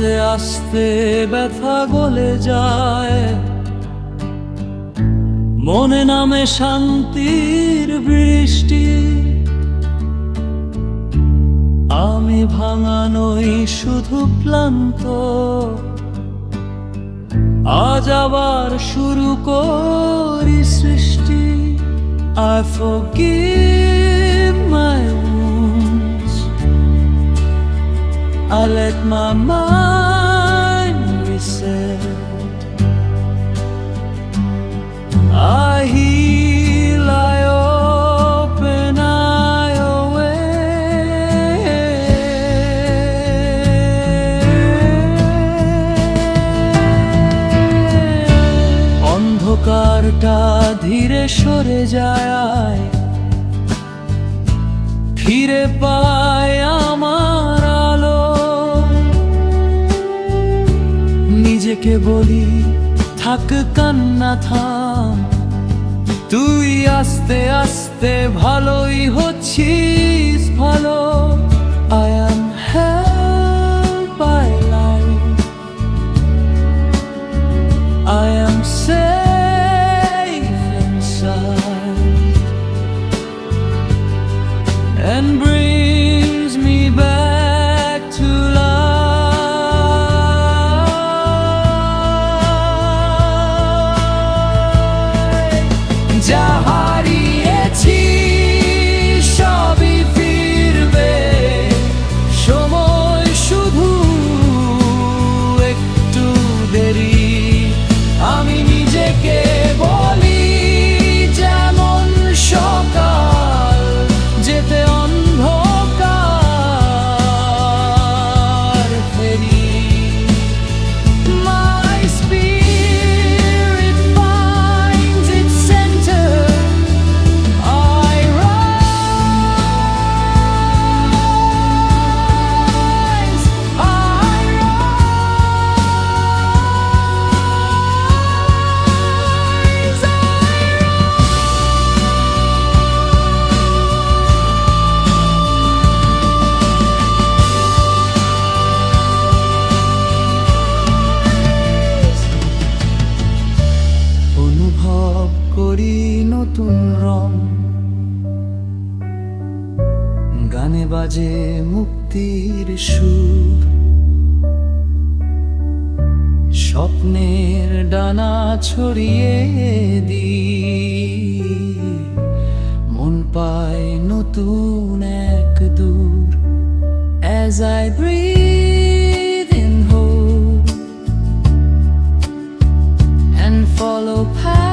আস্তে আস্তে ব্যথা গলে যায়। মনে নামে শান্তির বৃষ্টি। আমি ভাঙানোই শুধু ক্লান্ত। আজ আবার শুরু করি সৃষ্টি। I I let my mind reset I heal, I open, I away অন্ধকারটা ধীরে সরে যায় ফিরে পায় নিজেকে বলি থাক কান্না থাম তুই আস্তে আস্তে ভালোই হচ্ছিস ভালো am held by life I am safe inside and brings নতুন রং। গানে বাজে মুক্তির সুর। স্বপ্নের ডানা ছড়িয়ে দি মন পায় নতুন এক দূর। As I breathe follow path.